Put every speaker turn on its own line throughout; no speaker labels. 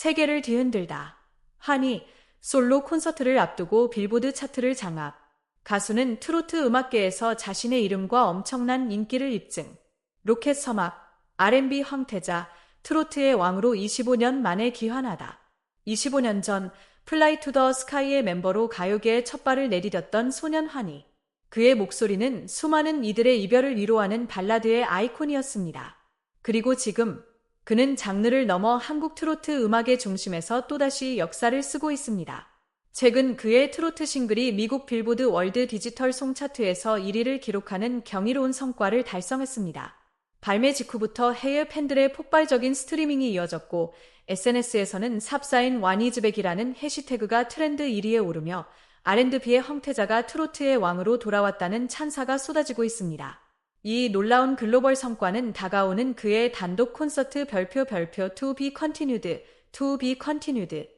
세계를 뒤흔들다. 한이 솔로 콘서트를 앞두고 빌보드 차트를 장악. 가수는 트로트 음악계에서 자신의 이름과 엄청난 인기를 입증. 로켓 서막, R&B 황태자, 트로트의 왕으로 25년 만에 귀환하다. 25년 전 플라이 투 더 스카이의 멤버로 가요계에 첫 발을 내디뎠던 소년 환희. 그의 목소리는 수많은 이들의 이별을 위로하는 발라드의 아이콘이었습니다. 그리고 지금 그는 장르를 넘어 한국 트로트 음악의 중심에서 또다시 역사를 쓰고 있습니다. 최근 그의 트로트 싱글이 미국 빌보드 월드 디지털 송 차트에서 1위를 기록하는 경이로운 성과를 달성했습니다. 발매 직후부터 해외 팬들의 폭발적인 스트리밍이 이어졌고 SNS에서는 삽사인 와니즈백이라는 해시태그가 트렌드 1위에 오르며 R&B의 황태자가 트로트의 왕으로 돌아왔다는 찬사가 쏟아지고 있습니다. 이 놀라운 글로벌 성과는 다가오는 그의 단독 콘서트 별표 별표 to be continued, to be continued.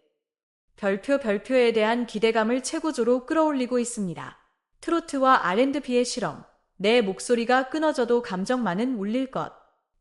별표 별표에 대한 기대감을 최고조로 끌어올리고 있습니다. 트로트와 R&B의 실험, 내 목소리가 끊어져도 감정만은 울릴 것.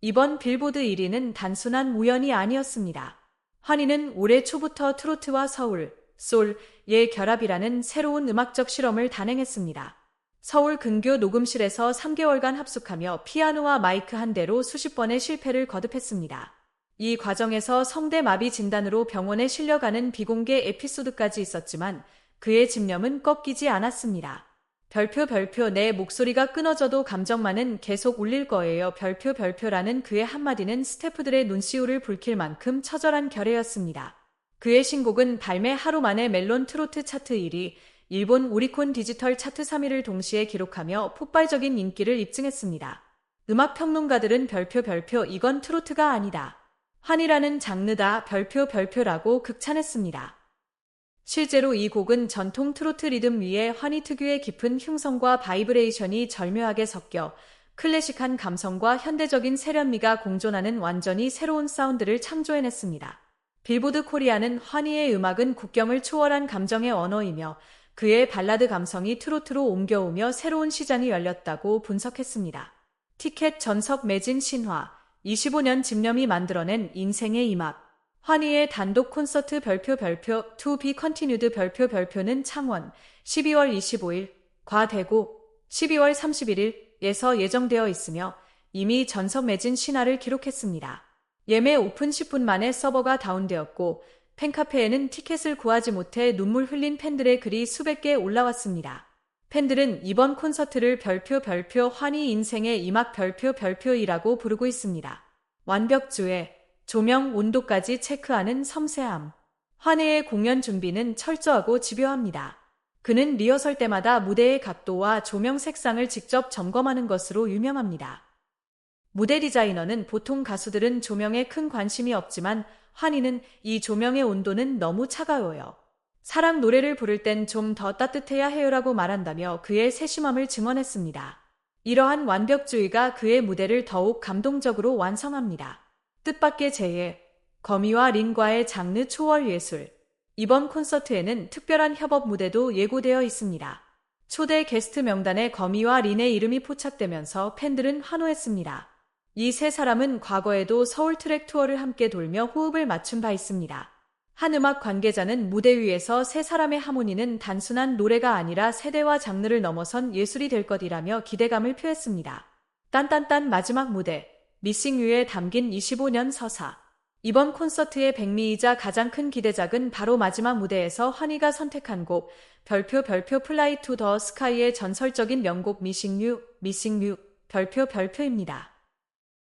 이번 빌보드 1위는 단순한 우연이 아니었습니다. 환희는 올해 초부터 트로트와 서울, 솔의 결합이라는 새로운 음악적 실험을 단행했습니다. 서울 근교 녹음실에서 3개월간 합숙하며 피아노와 마이크 한 대로 수십 번의 실패를 거듭했습니다. 이 과정에서 성대 마비 진단으로 병원에 실려가는 비공개 에피소드까지 있었지만 그의 집념은 꺾이지 않았습니다. 별표 별표 내 목소리가 끊어져도 감정만은 계속 울릴 거예요. 별표 별표라는 그의 한마디는 스태프들의 눈시울을 붉힐 만큼 처절한 결의였습니다. 그의 신곡은 발매 하루 만에 멜론 트로트 차트 1위, 일본 오리콘 디지털 차트 3위를 동시에 기록하며 폭발적인 인기를 입증했습니다. 음악 평론가들은 별표 별표 이건 트로트가 아니다. 환이라는 장르다 별표 별표라고 극찬했습니다. 실제로 이 곡은 전통 트로트 리듬 위에 환희 특유의 깊은 흉성과 바이브레이션이 절묘하게 섞여 클래식한 감성과 현대적인 세련미가 공존하는 완전히 새로운 사운드를 창조해냈습니다. 빌보드 코리아는 환희의 음악은 국경을 초월한 감정의 언어이며 그의 발라드 감성이 트로트로 옮겨오며 새로운 시장이 열렸다고 분석했습니다. 티켓 전석 매진 신화 25년 집념이 만들어낸 인생의 이막 환희의 단독 콘서트 별표 별표 To be continued 별표 별표는 창원 12월 25일 과대구 12월 31일에서 예정되어 있으며 이미 전석 매진 신화를 기록했습니다. 예매 오픈 10분 만에 서버가 다운되었고 팬카페에는 티켓을 구하지 못해 눈물 흘린 팬들의 글이 수백 개 올라왔습니다. 팬들은 이번 콘서트를 별표 별표 환희 인생의 이막 별표 별표이라고 부르고 있습니다. 완벽주의, 조명 온도까지 체크하는 섬세함. 환희의 공연 준비는 철저하고 집요합니다. 그는 리허설 때마다 무대의 각도와 조명 색상을 직접 점검하는 것으로 유명합니다. 무대 디자이너는 보통 가수들은 조명에 큰 관심이 없지만 환희는 이 조명의 온도는 너무 차가워요. 사랑 노래를 부를 땐 좀 더 따뜻해야 해요라고 말한다며 그의 세심함을 증언했습니다. 이러한 완벽주의가 그의 무대를 더욱 감동적으로 완성합니다. 뜻밖의 재해, 거미와 린과의 장르 초월 예술. 이번 콘서트에는 특별한 협업 무대도 예고되어 있습니다. 초대 게스트 명단에 거미와 린의 이름이 포착되면서 팬들은 환호했습니다. 이 세 사람은 과거에도 서울 트랙 투어를 함께 돌며 호흡을 맞춘 바 있습니다. 한 음악 관계자는 무대 위에서 세 사람의 하모니는 단순한 노래가 아니라 세대와 장르를 넘어선 예술이 될 것이라며 기대감을 표했습니다. 딴딴딴 마지막 무대, 미싱유에 담긴 25년 서사. 이번 콘서트의 백미이자 가장 큰 기대작은 바로 마지막 무대에서 환희가 선택한 곡, 별표 별표 플라이 투 더 스카이의 전설적인 명곡 미싱 유, 미싱 유, 별표 별표입니다.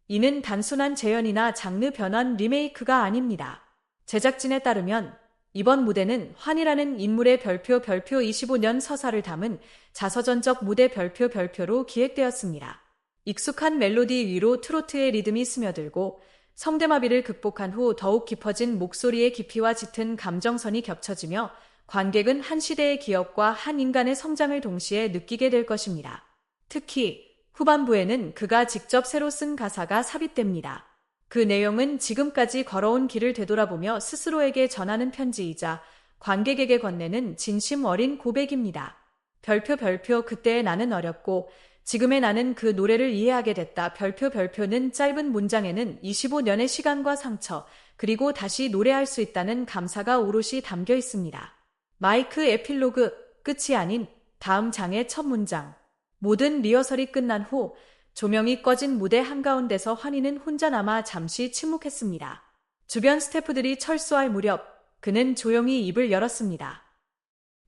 이는 단순한 재현이나 장르 변환 리메이크가 아닙니다. 제작진에 따르면 이번 무대는 환이라는 인물의 별표 별표 25년 서사를 담은 자서전적 무대 별표 별표로 기획되었습니다. 익숙한 멜로디 위로 트로트의 리듬이 스며들고 성대마비를 극복한 후 더욱 깊어진 목소리의 깊이와 짙은 감정선이 겹쳐지며 관객은 한 시대의 기억과 한 인간의 성장을 동시에 느끼게 될 것입니다. 특히 후반부에는 그가 직접 새로 쓴 가사가 삽입됩니다. 그 내용은 지금까지 걸어온 길을 되돌아보며 스스로에게 전하는 편지이자 관객에게 건네는 진심 어린 고백입니다. 별표 별표 그때의 나는 어렸고 지금의 나는 그 노래를 이해하게 됐다. 별표 별표는 짧은 문장에는 25년의 시간과 상처, 그리고 다시 노래할 수 있다는 감사가 오롯이 담겨 있습니다. 마이크 에필로그 끝이 아닌 다음 장의 첫 문장. 모든 리허설이 끝난 후 조명이 꺼진 무대 한가운데서 환희는 혼자 남아 잠시 침묵했습니다. 주변 스태프들이 철수할 무렵 그는 조용히 입을 열었습니다.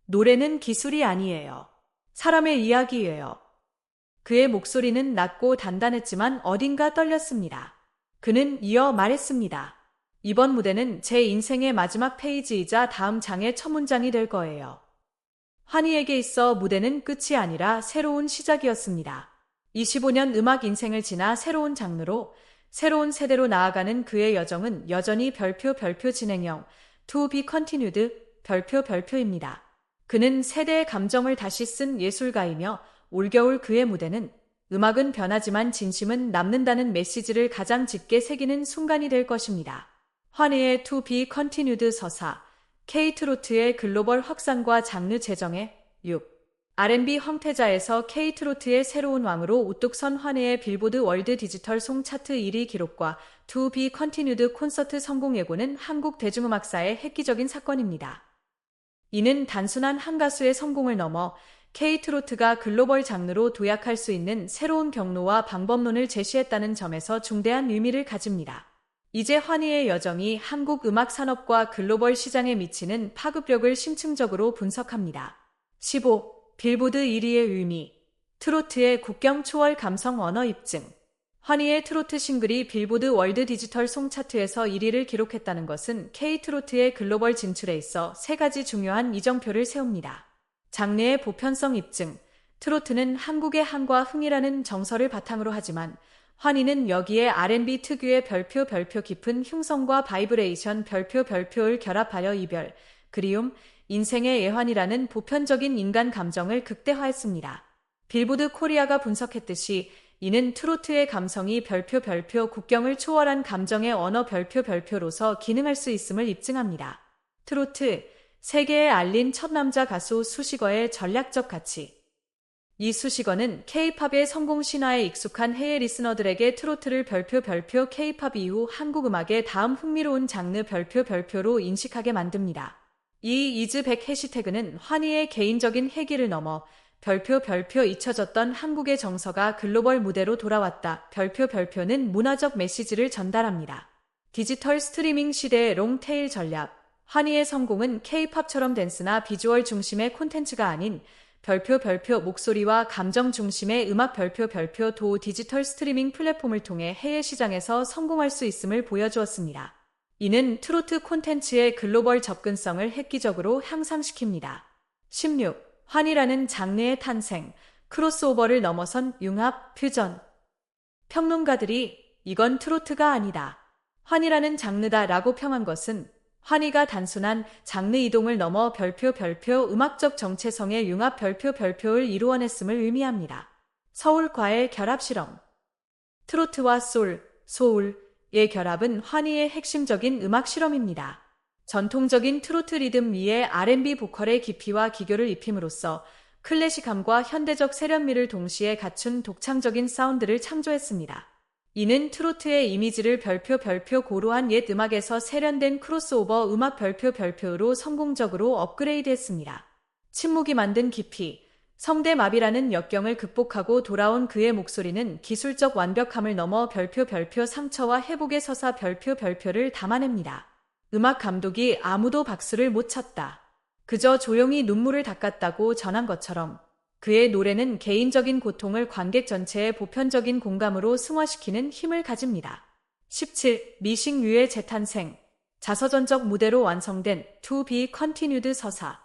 노래는 기술이 아니에요. 사람의 이야기예요. 그의 목소리는 낮고 단단했지만 어딘가 떨렸습니다. 그는 이어 말했습니다. 이번 무대는 제 인생의 마지막 페이지이자 다음 장의 첫 문장이 될 거예요. 환희에게 있어 무대는 끝이 아니라 새로운 시작이었습니다. 25년 음악 인생을 지나 새로운 장르로 새로운 세대로 나아가는 그의 여정은 여전히 별표 별표 진행형 to be continued 별표 별표입니다. 그는 세대의 감정을 다시 쓴 예술가이며 올겨울 그의 무대는 음악은 변하지만 진심은 남는다는 메시지를 가장 짙게 새기는 순간이 될 것입니다. 환희의 to be continued 서사 케이트로트의 글로벌 확산과 장르 재정의 6. R&B 황태자에서 케이트로트의 새로운 왕으로 우뚝 선 환희의 빌보드 월드 디지털 송 차트 1위 기록과 To Be Continued 콘서트 성공 예고는 한국 대중음악사의 획기적인 사건입니다. 이는 단순한 한 가수의 성공을 넘어 케이트로트가 글로벌 장르로 도약할 수 있는 새로운 경로와 방법론을 제시했다는 점에서 중대한 의미를 가집니다. 이제 환희의 여정이 한국 음악 산업과 글로벌 시장에 미치는 파급력을 심층적으로 분석합니다. 15. 빌보드 1위의 의미 트로트의 국경 초월 감성 언어 입증 환희의 트로트 싱글이 빌보드 월드 디지털 송 차트에서 1위를 기록했다는 것은 K-트로트의 글로벌 진출에 있어 세 가지 중요한 이정표를 세웁니다. 장르의 보편성 입증 트로트는 한국의 한과 흥이라는 정서를 바탕으로 하지만 환희는 여기에 R&B 특유의 별표 별표 깊은 흉성과 바이브레이션 별표 별표를 결합하여 이별, 그리움, 인생의 애환이라는 보편적인 인간 감정을 극대화했습니다. 빌보드 코리아가 분석했듯이 이는 트로트의 감성이 별표 별표 국경을 초월한 감정의 언어 별표 별표로서 기능할 수 있음을 입증합니다. 트로트, 세계에 알린 첫 남자 가수 수식어의 전략적 가치 이 수식어는 K-팝의 성공 신화에 익숙한 해외 리스너들에게 트로트를 별표 별표 K-팝 이후 한국 음악의 다음 흥미로운 장르 별표 별표로 인식하게 만듭니다. 이 이즈백 해시태그는 환희의 개인적인 회기를 넘어 별표 별표 잊혀졌던 한국의 정서가 글로벌 무대로 돌아왔다. 별표 별표는 문화적 메시지를 전달합니다. 디지털 스트리밍 시대의 롱테일 전략. 환희의 성공은 K-팝처럼 댄스나 비주얼 중심의 콘텐츠가 아닌 별표 별표 목소리와 감정 중심의 음악 별표 별표 도 디지털 스트리밍 플랫폼을 통해 해외 시장에서 성공할 수 있음을 보여주었습니다. 이는 트로트 콘텐츠의 글로벌 접근성을 획기적으로 향상시킵니다. 16. 환이라는 장르의 탄생, 크로스오버를 넘어선 융합, 퓨전. 평론가들이 이건 트로트가 아니다. 환이라는 장르다 라고 평한 것은 환희가 단순한 장르 이동을 넘어 별표 별표 음악적 정체성의 융합 별표 별표를 이루어냈음을 의미합니다. 서울과의 결합 실험 트로트와 솔, 소울의 결합은 환희의 핵심적인 음악 실험입니다. 전통적인 트로트 리듬 위에 R&B 보컬의 깊이와 기교를 입힘으로써 클래식함과 현대적 세련미를 동시에 갖춘 독창적인 사운드를 창조했습니다. 이는 트로트의 이미지를 별표 별표 고루한 옛 음악에서 세련된 크로스오버 음악 별표 별표로 성공적으로 업그레이드했습니다. 침묵이 만든 깊이, 성대마비라는 역경을 극복하고 돌아온 그의 목소리는 기술적 완벽함을 넘어 별표 별표 상처와 회복의 서사 별표 별표를 담아냅니다. 음악 감독이 아무도 박수를 못 쳤다. 그저 조용히 눈물을 닦았다고 전한 것처럼 그의 노래는 개인적인 고통을 관객 전체의 보편적인 공감으로 승화시키는 힘을 가집니다. 17. 미싱유의 재탄생 자서전적 무대로 완성된 To Be Continued 서사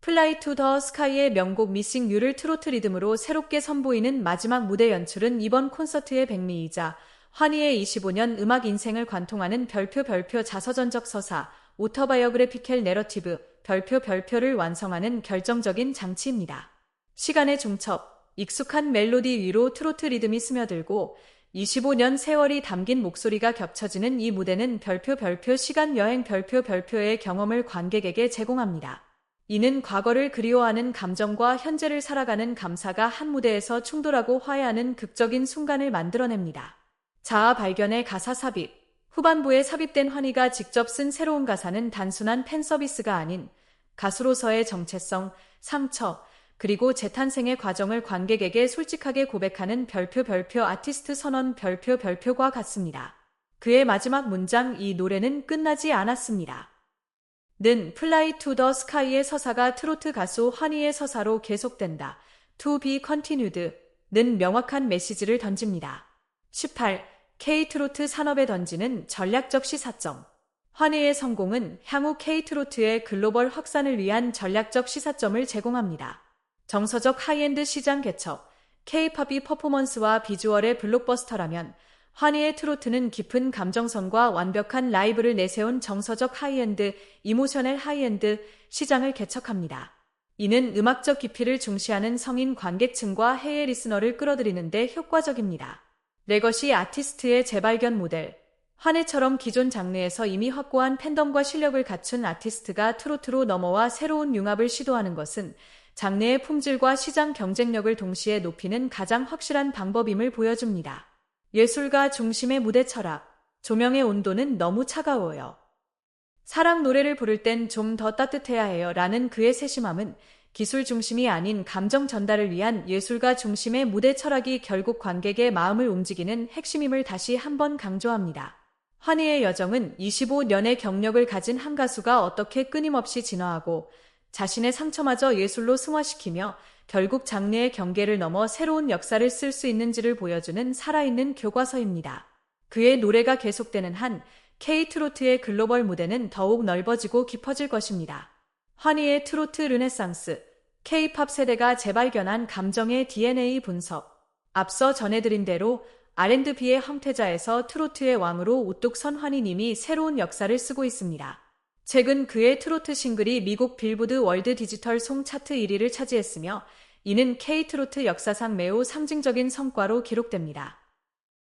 플라이 투 더 스카이의 명곡 미싱 유를 트로트 리듬으로 새롭게 선보이는 마지막 무대 연출은 이번 콘서트의 백미이자 환희의 25년 음악 인생을 관통하는 별표 별표 자서전적 서사 오터바이어그래피켈 내러티브 별표 별표를 완성하는 결정적인 장치입니다. 시간의 중첩, 익숙한 멜로디 위로 트로트 리듬이 스며들고 25년 세월이 담긴 목소리가 겹쳐지는 이 무대는 별표 별표 시간 여행 별표 별표의 경험을 관객에게 제공합니다. 이는 과거를 그리워하는 감정과 현재를 살아가는 감사가 한 무대에서 충돌하고 화해하는 극적인 순간을 만들어냅니다. 자아 발견의 가사 삽입, 후반부에 삽입된 환희가 직접 쓴 새로운 가사는 단순한 팬 서비스가 아닌 가수로서의 정체성, 상처, 그리고 재탄생의 과정을 관객에게 솔직하게 고백하는 별표 별표 아티스트 선언 별표 별표과 같습니다. 그의 마지막 문장 이 노래는 끝나지 않았습니다. 는 플라이 투 더 스카이의 서사가 트로트 가수 환희의 서사로 계속된다. To be continued 는 명확한 메시지를 던집니다. 18. K트로트 산업에 던지는 전략적 시사점. 환희의 성공은 향후 K트로트의 글로벌 확산을 위한 전략적 시사점을 제공합니다. 정서적 하이엔드 시장 개척, K-팝이 퍼포먼스와 비주얼의 블록버스터라면 환희의 트로트는 깊은 감정선과 완벽한 라이브를 내세운 정서적 하이엔드, 이모셔널 하이엔드 시장을 개척합니다. 이는 음악적 깊이를 중시하는 성인 관객층과 해외 리스너를 끌어들이는데 효과적입니다. 레거시 아티스트의 재발견 모델, 환해처럼 기존 장르에서 이미 확고한 팬덤과 실력을 갖춘 아티스트가 트로트로 넘어와 새로운 융합을 시도하는 것은 장르의 품질과 시장 경쟁력을 동시에 높이는 가장 확실한 방법임을 보여줍니다. 예술가 중심의 무대 철학, 조명의 온도는 너무 차가워요. 사랑 노래를 부를 땐 좀 더 따뜻해야 해요 라는 그의 세심함은 기술 중심이 아닌 감정 전달을 위한 예술가 중심의 무대 철학이 결국 관객의 마음을 움직이는 핵심임을 다시 한번 강조합니다. 환희의 여정은 25년의 경력을 가진 한 가수가 어떻게 끊임없이 진화하고 자신의 상처마저 예술로 승화시키며 결국 장르의 경계를 넘어 새로운 역사를 쓸 수 있는지를 보여주는 살아있는 교과서입니다. 그의 노래가 계속되는 한 K-트로트의 글로벌 무대는 더욱 넓어지고 깊어질 것입니다. 환희의 트로트 르네상스, K-팝 세대가 재발견한 감정의 DNA 분석. 앞서 전해드린 대로 R&B의 황태자에서 트로트의 왕으로 우뚝 선 환희님이 새로운 역사를 쓰고 있습니다. 최근 그의 트로트 싱글이 미국 빌보드 월드 디지털 송 차트 1위를 차지했으며 이는 K-트로트 역사상 매우 상징적인 성과로 기록됩니다.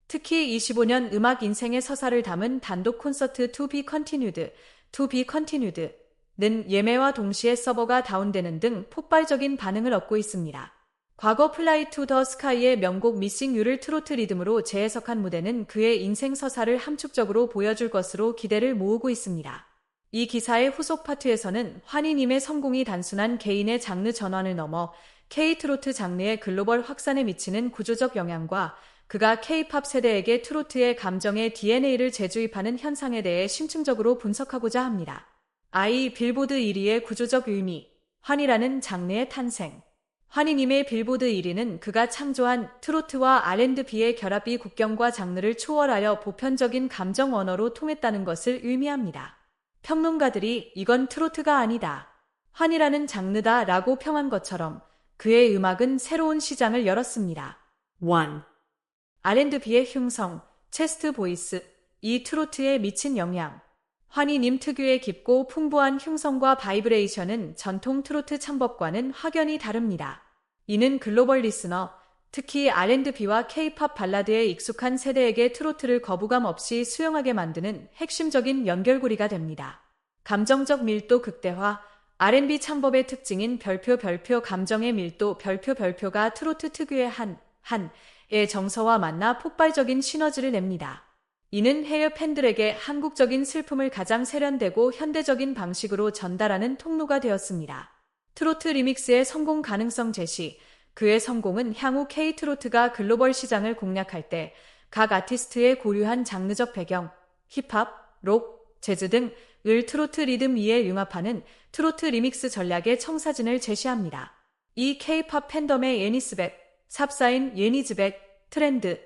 특히 25년 음악 인생의 서사를 담은 단독 콘서트 To Be Continued, To Be Continued 는 예매와 동시에 서버가 다운되는 등 폭발적인 반응을 얻고 있습니다. 과거 플라이 투 더 스카이의 명곡 미싱 유를 트로트 리듬으로 재해석한 무대는 그의 인생 서사를 함축적으로 보여줄 것으로 기대를 모으고 있습니다. 이 기사의 후속 파트에서는 환희님의 성공이 단순한 개인의 장르 전환을 넘어 K-트로트 장르의 글로벌 확산에 미치는 구조적 영향과 그가 K-팝 세대에게 트로트의 감정의 DNA를 재주입하는 현상에 대해 심층적으로 분석하고자 합니다. 아이 빌보드 1위의 구조적 의미, 환희라는 장르의 탄생. 환희님의 빌보드 1위는 그가 창조한 트로트와 R&B의 결합이 국경과 장르를 초월하여 보편적인 감정 언어로 통했다는 것을 의미합니다. 평론가들이 이건 트로트가 아니다. 환이라는 장르다 라고 평한 것처럼 그의 음악은 새로운 시장을 열었습니다. 1. R&B의 흉성, 체스트 보이스, 이 트로트에 미친 영향. 환희님 특유의 깊고 풍부한 흉성과 바이브레이션은 전통 트로트 창법과는 확연히 다릅니다. 이는 글로벌 리스너, 특히 R&B와 K-팝 발라드에 익숙한 세대에게 트로트를 거부감 없이 수용하게 만드는 핵심적인 연결고리가 됩니다. 감정적 밀도 극대화, R&B 창법의 특징인 별표 별표 감정의 밀도 별표 별표가 트로트 특유의 한, 한의 정서와 만나 폭발적인 시너지를 냅니다. 이는 해외 팬들에게 한국적인 슬픔을 가장 세련되고 현대적인 방식으로 전달하는 통로가 되었습니다. 트로트 리믹스의 성공 가능성 제시, 그의 성공은 향후 K-트로트가 글로벌 시장을 공략할 때 각 아티스트의 고유한 장르적 배경, 힙합, 록, 재즈 등을 트로트 리듬 위에 융합하는 트로트 리믹스 전략의 청사진을 제시합니다. 이 K-팝 팬덤의 예니스백, 삽사인 예니즈백, 트렌드,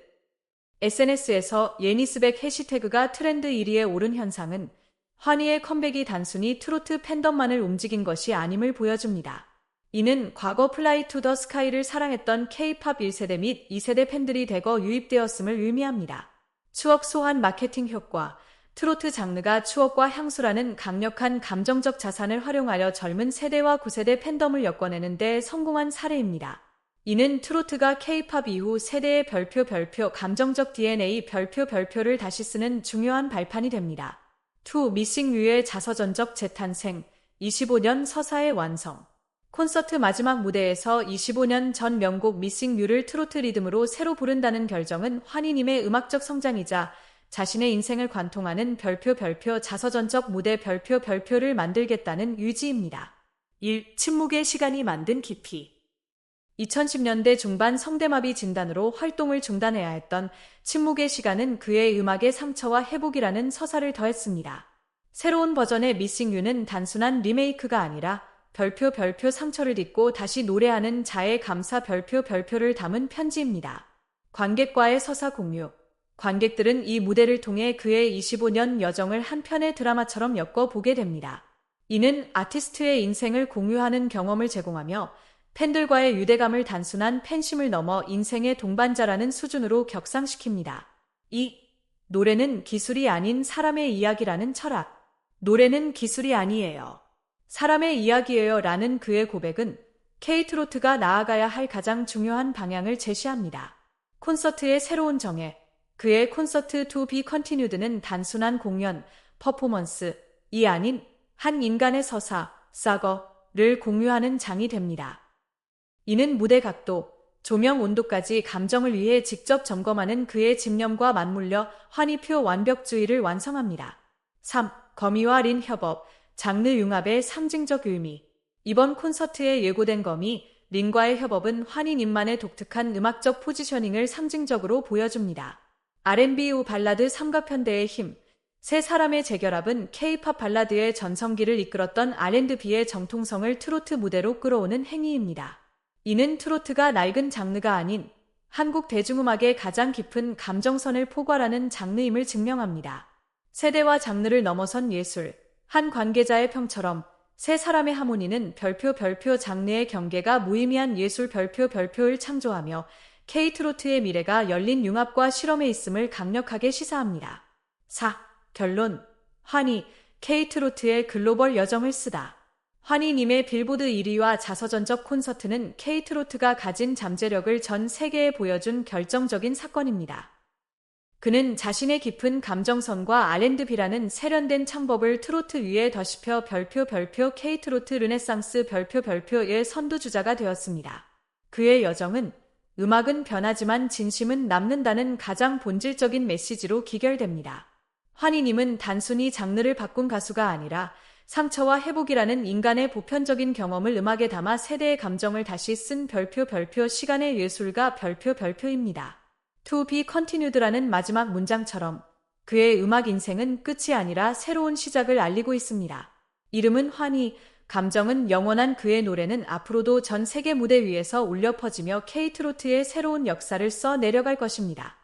SNS에서 예니스백 해시태그가 트렌드 1위에 오른 현상은 환희의 컴백이 단순히 트로트 팬덤만을 움직인 것이 아님을 보여줍니다. 이는 과거 플라이 투 더 스카이를 사랑했던 K-팝 1세대 및 2세대 팬들이 대거 유입되었음을 의미합니다. 추억 소환 마케팅 효과, 트로트 장르가 추억과 향수라는 강력한 감정적 자산을 활용하여 젊은 세대와 9세대 팬덤을 엮어내는 데 성공한 사례입니다. 이는 트로트가 K-팝 이후 세대의 별표 별표 감정적 DNA 별표 별표를 다시 쓰는 중요한 발판이 됩니다. 2. 미싱 뮤의 자서전적 재탄생 25년 서사의 완성 콘서트 마지막 무대에서 25년 전 명곡 미싱 뮤를 트로트 리듬으로 새로 부른다는 결정은 환희님의 음악적 성장이자 자신의 인생을 관통하는 별표 별표 자서전적 무대 별표 별표를 만들겠다는 의지입니다. 1. 침묵의 시간이 만든 깊이 2010년대 중반 성대마비 진단으로 활동을 중단해야 했던 침묵의 시간은 그의 음악의 상처와 회복이라는 서사를 더했습니다. 새로운 버전의 미싱 유는 단순한 리메이크가 아니라 별표 별표 상처를 딛고 다시 노래하는 자의 감사 별표 별표를 담은 편지입니다. 관객과의 서사 공유. 관객들은 이 무대를 통해 그의 25년 여정을 한 편의 드라마처럼 엮어보게 됩니다. 이는 아티스트의 인생을 공유하는 경험을 제공하며 팬들과의 유대감을 단순한 팬심을 넘어 인생의 동반자라는 수준으로 격상시킵니다. 이 노래는 기술이 아닌 사람의 이야기라는 철학. 노래는 기술이 아니에요. 사람의 이야기예요 라는 그의 고백은 케이트로트가 나아가야 할 가장 중요한 방향을 제시합니다. 콘서트의 새로운 정해. 그의 콘서트 To Be Continued는 단순한 공연, 퍼포먼스, 이 아닌 한 인간의 서사, 싸거를 공유하는 장이 됩니다. 이는 무대 각도, 조명 온도까지 감정을 위해 직접 점검하는 그의 집념과 맞물려 환희표 완벽주의를 완성합니다. 3. 거미와 린 협업, 장르 융합의 상징적 의미. 이번 콘서트에 예고된 거미, 린과의 협업은 환희님만의 독특한 음악적 포지셔닝을 상징적으로 보여줍니다. R&B 우 발라드 삼가편대의 힘, 세 사람의 재결합은 K-팝 발라드의 전성기를 이끌었던 R&B의 정통성을 트로트 무대로 끌어오는 행위입니다. 이는 트로트가 낡은 장르가 아닌 한국 대중음악의 가장 깊은 감정선을 포괄하는 장르임을 증명합니다. 세대와 장르를 넘어선 예술, 한 관계자의 평처럼 세 사람의 하모니는 별표 별표 장르의 경계가 무의미한 예술 별표 별표를 창조하며 케이트로트의 미래가 열린 융합과 실험에 있음을 강력하게 시사합니다. 4. 결론. 환희, 케이트로트의 글로벌 여정을 쓰다. 환희님의 빌보드 1위와 자서전적 콘서트는 케이트로트가 가진 잠재력을 전 세계에 보여준 결정적인 사건입니다. 그는 자신의 깊은 감정선과 R&B라는 세련된 창법을 트로트 위에 더시혀 별표 별표 케이트로트 르네상스 별표 별표의 선두주자가 되었습니다. 그의 여정은 음악은 변하지만 진심은 남는다는 가장 본질적인 메시지로 기결됩니다. 환희님은 단순히 장르를 바꾼 가수가 아니라 상처와 회복이라는 인간의 보편적인 경험을 음악에 담아 세대의 감정을 다시 쓴 별표 별표 시간의 예술가 별표 별표입니다. To be continued라는 마지막 문장처럼 그의 음악 인생은 끝이 아니라 새로운 시작을 알리고 있습니다. 이름은 환희, 감정은 영원한 그의 노래는 앞으로도 전 세계 무대 위에서 울려 퍼지며 케이트로트의 새로운 역사를 써 내려갈 것입니다.